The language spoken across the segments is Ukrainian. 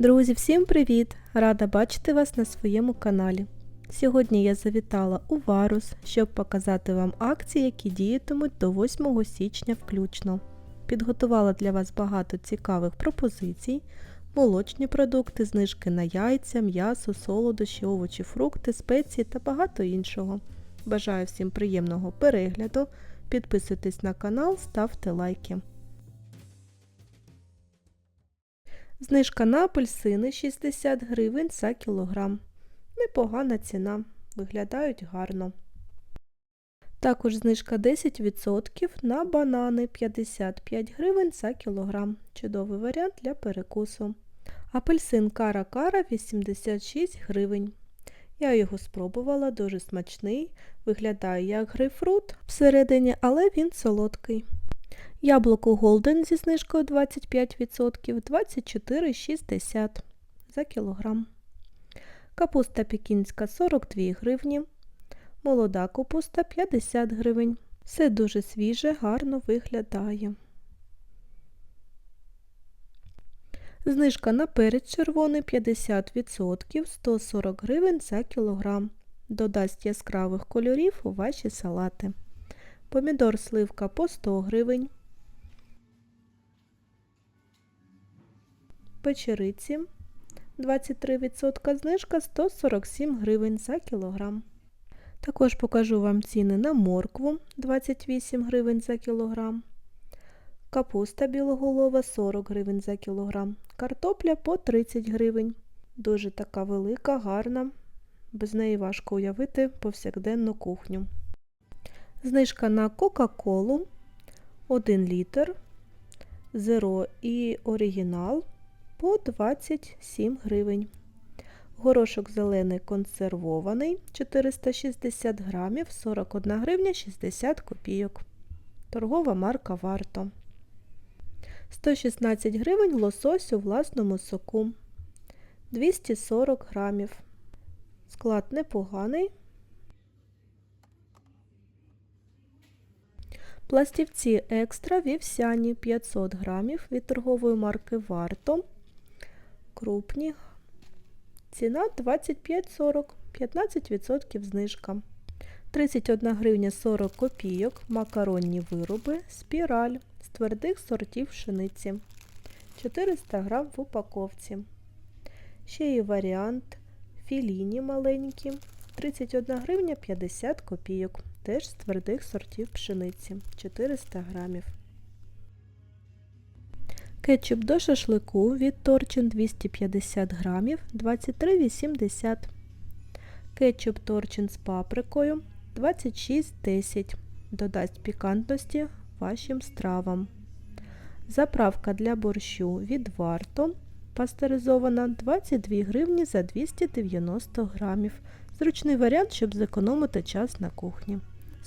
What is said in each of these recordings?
Друзі, всім привіт! Рада бачити вас на своєму каналі. Сьогодні я завітала у Варус, щоб показати вам акції, які діятимуть до 8 січня включно. Підготувала для вас багато цікавих пропозицій, молочні продукти, знижки на яйця, м'ясо, солодощі, овочі, фрукти, спеції та багато іншого. Бажаю всім приємного перегляду. Підписуйтесь на канал, ставте лайки. Знижка на апельсини 60 гривень за кілограм. Непогана ціна, виглядають гарно. Також знижка 10% на банани 55 гривень за кілограм. Чудовий варіант для перекусу. Апельсин Кара Кара 86 гривень. Я його спробувала, дуже смачний, виглядає як грейпфрут всередині, але він солодкий. Яблуко Голден зі знижкою 25% 24,60 за кілограм. Капуста пекінська 42 гривні. Молода капуста 50 гривень. Все дуже свіже, гарно виглядає. Знижка на перець червоний 50% 140 гривень за кілограм. Додасть яскравих кольорів у ваші салати. Помідор сливка по 100 гривень. Печериці 23% знижка 147 гривень за кілограм. Також покажу вам ціни на моркву 28 гривень за кілограм. Капуста білоголова 40 гривень за кілограм. Картопля по 30 гривень. Дуже така велика, гарна. Без неї важко уявити повсякденну кухню. Знижка на Кока-Колу 1 літр, Зеро і оригінал по 27 гривень. Горошок зелений консервований 460 грамів 41 гривня 60 копійок. Торгова марка Варто. 116 гривень лосось у власному соку. 240 грамів. Склад непоганий. Пластівці екстра вівсяні 500 грамів від торгової марки Варто. Крупні. Ціна 25,40, 15% знижка. 31 гривня 40 копійок. Макаронні вироби. Спіраль з твердих сортів пшениці. 400 грам в упаковці. Ще є варіант філіні маленькі. 31 гривня 50 копійок. Теж з твердих сортів пшениці 400 грамів. Кетчуп до шашлику від Торчин 250 грамів 23,80. Кетчуп Торчин з паприкою 26,10. Додасть пікантності вашим стравам. Заправка для борщу від Варто пастеризована 22 гривні за 290 грамів. Зручний варіант, щоб зекономити час на кухні.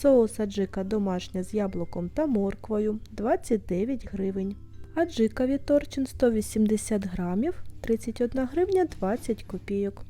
Соус аджика домашня з яблуком та морквою 29 гривень. Аджика від Торчин 180 грамів 31 гривня 20 копійок.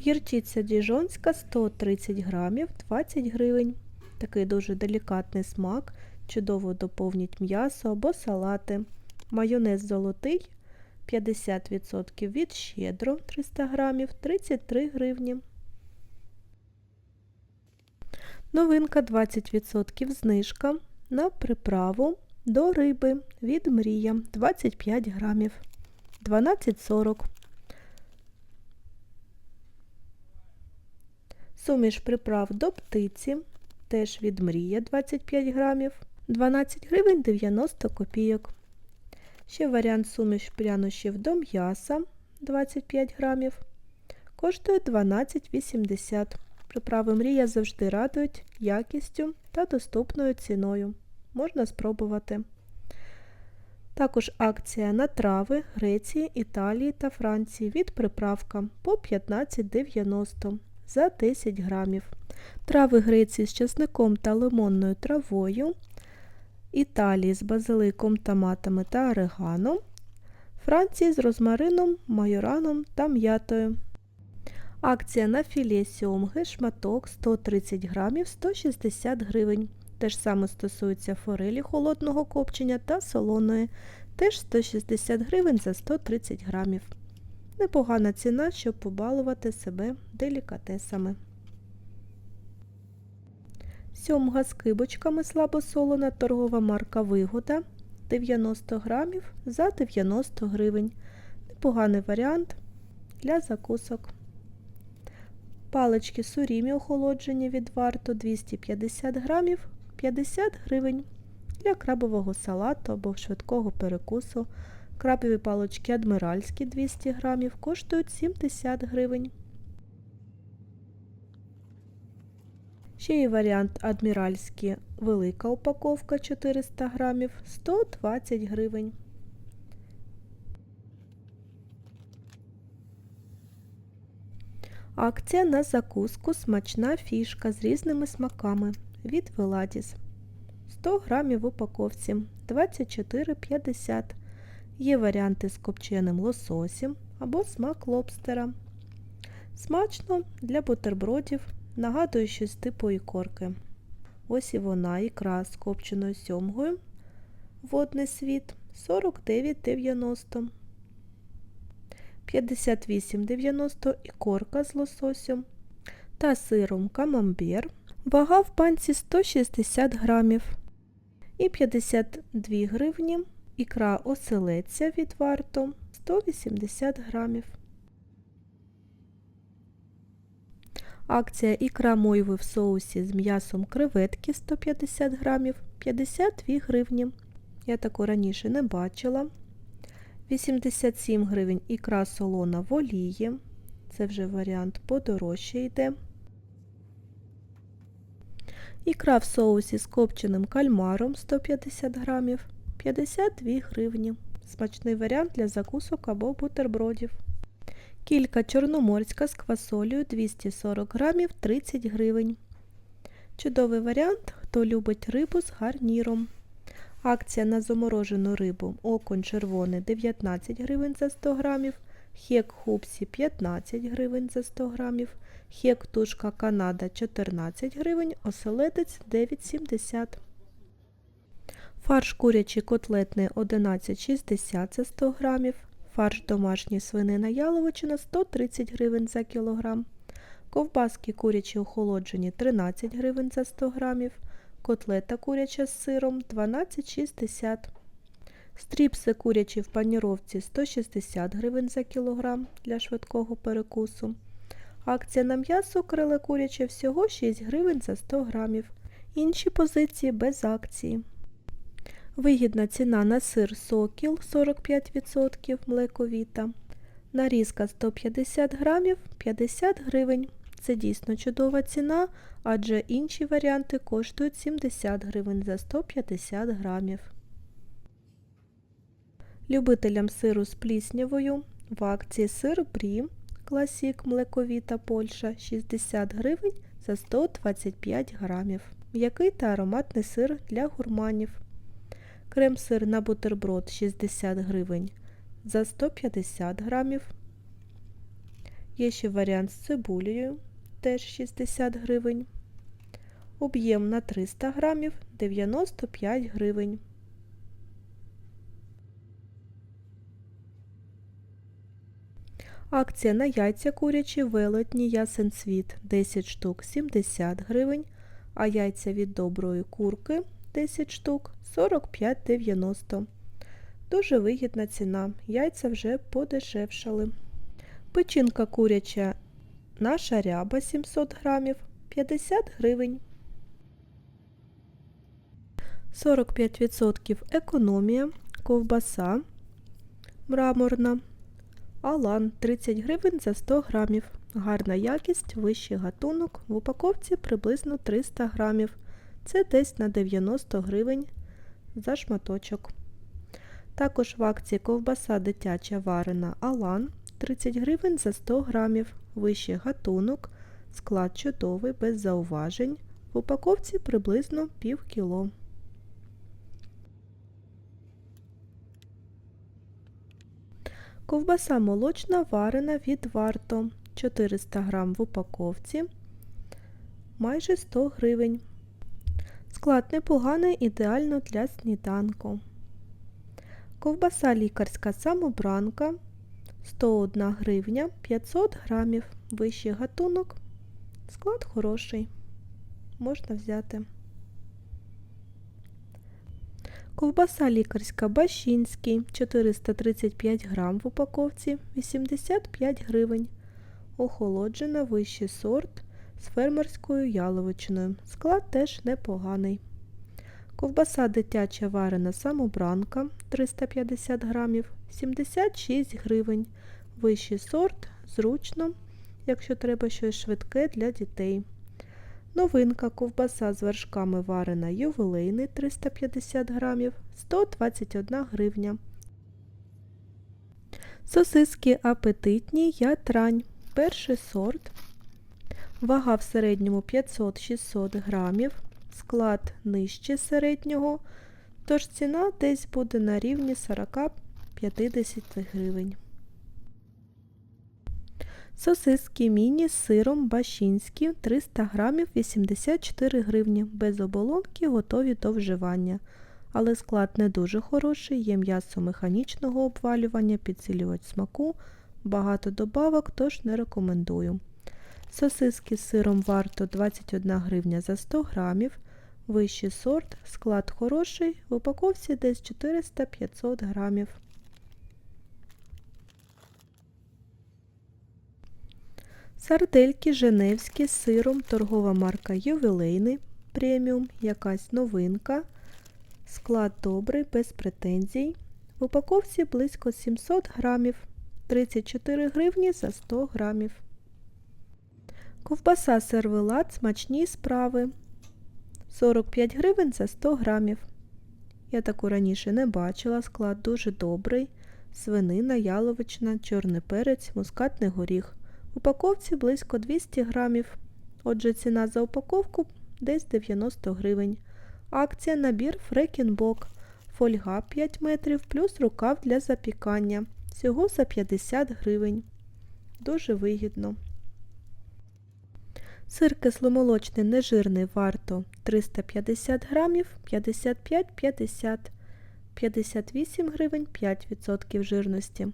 Гірчиця діжонська 130 грамів 20 гривень. Такий дуже делікатний смак, чудово доповнить м'ясо або салати. Майонез золотий 50% від щедро 300 грамів 33 гривні. Новинка 20% знижка на приправу до риби від мрія 25 грамів 12,40. Суміш приправ до птиці теж від мрія 25 грамів 12 гривень 90 копійок. Ще варіант суміш прянощів до м'яса 25 грамів. Коштує 12,80. Приправи мрія завжди радують якістю та доступною ціною. Можна спробувати. Також акція на трави Греції, Італії та Франції від приправка по 15,90 за 10 грамів. Трави Греції з чесником та лимонною травою. Італії з базиликом, томатами та ореганом, Франції з розмарином, майораном та м'ятою. Акція на філе сьомги, шматок 130 грамів 160 гривень. Те ж саме стосується форелі холодного копчення та солоної, теж 160 гривень за 130 грамів. Непогана ціна, щоб побалувати себе делікатесами. Сьомга з кибочками слабосолона торгова марка Вигода 90 грамів за 90 гривень. Непоганий варіант для закусок. Палички сурімі охолоджені від варту 250 грамів 50 гривень. Для крабового салату або швидкого перекусу. Крабові палички адміральські 200 грамів коштують 70 гривень. Ще є варіант адміральські велика упаковка 400 грамів 120 гривень. Акція на закуску смачна фішка з різними смаками від Веладіс. 100 грамів в упаковці 24,50. Є варіанти з копченим лососем або смак лобстера. Смачно для бутербродів нагадує щось типу ікорки. Ось і вона, ікра з копченою сьомгою. Водний світ 49,90. 58,90 ікорка з лососем та сиром камамбер. Вага в панці 160 грамів. І 52 гривні ікра оселедця від варту 180 грамів. Акція ікра мойви в соусі з м'ясом креветки 150 грамів 52 гривні. Я таку раніше не бачила. 87 гривень ікра солона в олії. Це вже варіант подорожче йде. Ікра в соусі з копченим кальмаром 150 грамів 52 гривні. Смачний варіант для закусок або бутербродів. Кілька чорноморська з квасолею 240 грамів 30 гривень. Чудовий варіант, хто любить рибу з гарніром. Акція на заморожену рибу окунь червоний 19 гривень за 100 грамів, хек хупсі 15 гривень за 100 грамів, хек тушка Канада 14 гривень, оселедець 9,70 Фарш курячий котлетний 11,60 за 100 грамів, фарш домашній свинина яловичина 130 гривень за кілограм, ковбаски курячі охолоджені 13 гривень за 100 грамів, котлета куряча з сиром 12,60 Стріпси курячі в паніровці 160 гривень за кілограм для швидкого перекусу. Акція на м'ясо криле куряче всього 6 гривень за 100 грамів. Інші позиції без акції. Вигідна ціна на сир сокіл 45% млековіта. Нарізка 150 грамів 50 гривень. Це дійсно чудова ціна, адже інші варіанти коштують 70 гривень за 150 грамів. Любителям сиру з пліснявою в акції сир Брі Класік млековіта Польща 60 гривень за 125 грамів. М'який та ароматний сир для гурманів. Крем-сир на бутерброд 60 гривень за 150 грамів. Є ще варіант з цибулею, теж 60 гривень. Об'єм на 300 грамів 95 гривень. Акція на яйця курячі велетні ясен цвіт 10 штук 70 гривень, а яйця від доброї курки 10 штук 45,90. Дуже вигідна ціна. Яйця вже подешевшали. Печінка куряча наша ряба 700 грамів 50 гривень. 45% економія, ковбаса мраморна. Алан 30 гривень за 100 грамів. Гарна якість, вищий гатунок. В упаковці приблизно 300 грамів. Це десь на 90 гривень за шматочок. Також в акції ковбаса дитяча варена Алан 30 гривень за 100 грамів. Вищий гатунок. Склад чудовий, без зауважень. В упаковці приблизно пів кіло. Ковбаса молочна варена від варто 400 г в упаковці, майже 100 гривень. Склад непоганий, ідеально для сніданку. Ковбаса лікарська самобранка 101 гривня 500 грамів. Вищий гатунок. Склад хороший. Можна взяти. Ковбаса лікарська Бащинський 435 грам в упаковці 85 гривень. Охолоджена вищий сорт з фермерською яловичиною. Склад теж непоганий. Ковбаса дитяча варена самобранка 350 грамів 76 гривень. Вищий сорт, зручно, якщо треба щось швидке для дітей. Новинка ковбаса з вершками варена ювелейний 350 грамів 121 гривня. Сосиски апетитні ятрань. Перший сорт. Вага в середньому 500-600 грамів. Склад нижче середнього. Тож ціна десь буде на рівні 40-50 гривень. Сосиски міні з сиром бащинські 300 грамів 84 гривні. Без оболонки готові до вживання. Але склад не дуже хороший, є м'ясо механічного обвалювання, підсилювач смаку, багато добавок, тож не рекомендую. Сосиски з сиром варто 21 гривня за 100 грамів. Вищий сорт, склад хороший, в упаковці десь 400-500 грамів. Сардельки Женевські з сиром, торгова марка Ювелейний преміум, якась новинка. Склад добрий, без претензій. В упаковці близько 700 грамів, 34 гривні за 100 грамів. Ковбаса сервелат, смачні справи. 45 гривень за 100 грамів. Я таку раніше не бачила, склад дуже добрий. Свинина, яловична, чорний перець, мускатний горіх. В упаковці близько 200 грамів. Отже, ціна за упаковку десь 90 гривень. Акція набір Фрекінбок. Фольга 5 метрів плюс рукав для запікання. Всього за 50 гривень. Дуже вигідно. Сир кисломолочний нежирний варто 350 грамів 55-50, 58 гривень 5% жирності.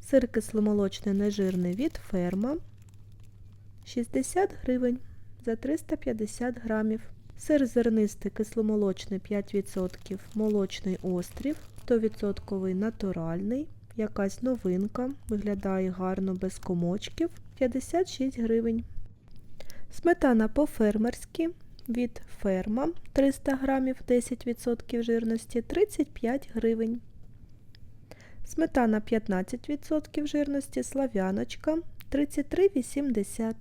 Сир кисломолочний нежирний від ферма 60 гривень за 350 грамів. Сир зернистий кисломолочний 5%, молочний острів, 100% натуральний, якась новинка, виглядає гарно без комочків 56 гривень. Сметана по-фермерськи від ферма 300 грамів 10% жирності 35 гривень. Сметана 15% жирності слав'яночка 33,80.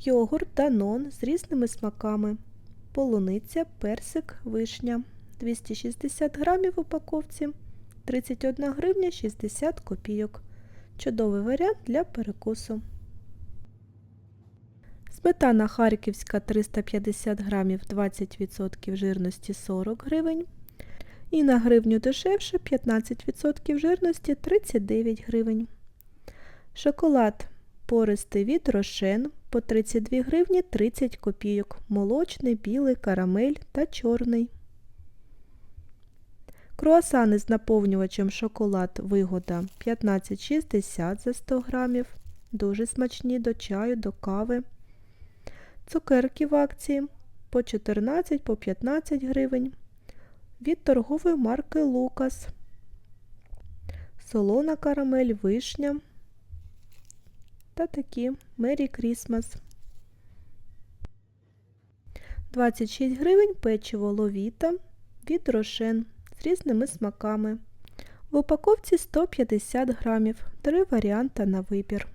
Йогурт Данон з різними смаками. Полуниця, персик, вишня 260 грамів в упаковці 31 гривня 60 копійок. Чудовий варіант для перекусу. Сметана харківська 350 грамів 20% жирності 40 гривень. І на гривню дешевше 15% жирності 39 гривень. Шоколад пористий від рошен по 32 гривні 30 копійок. Молочний, білий, карамель та чорний. Круасани з наповнювачем шоколад вигода 15,60 за 100 грамів. Дуже смачні до чаю, до кави. Цукерки в акції по 14 по 15 гривень. Від торгової марки Лукас. Солона карамель, вишня та такі Мері Крісмас. 26 гривень печиво ловіта від рошен з різними смаками. В упаковці 150 грамів. Три варіанти на вибір.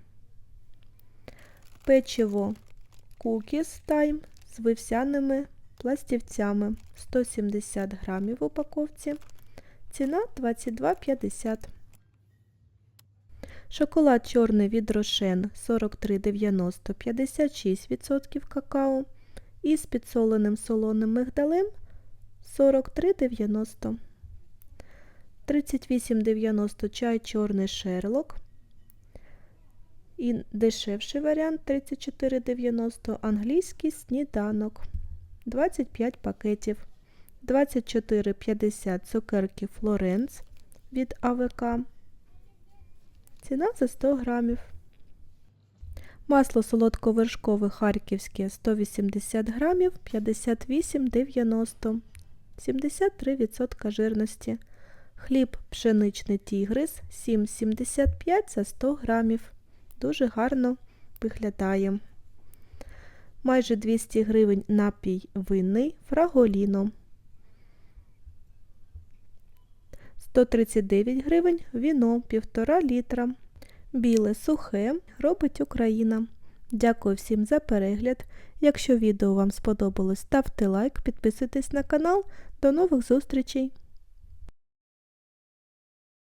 Печиво Cookies Time з вивсяними пластівцями 170 грамів в упаковці. Ціна 22,50. Шоколад чорний від Рошен 43,90 56% какао. І з підсоленим солоним мигдалем 43,90. 38,90 чай чорний шерлок. І дешевший варіант 34,90 англійський сніданок 25 пакетів. 24,50 цукерки Флоренц від АВК. Ціна за 100 грамів. Масло солодковершкове харківське 180 грамів 58,90 73% жирності. Хліб пшеничний тігрис 7,75 за 100 грамів. Дуже гарно виглядає. Майже 200 гривень напій винний фраголіно. 139 гривень віно 1,5 літра. Біле сухе робить Україна. Дякую всім за перегляд. Якщо відео вам сподобалось, ставте лайк, підписуйтесь на канал. До нових зустрічей!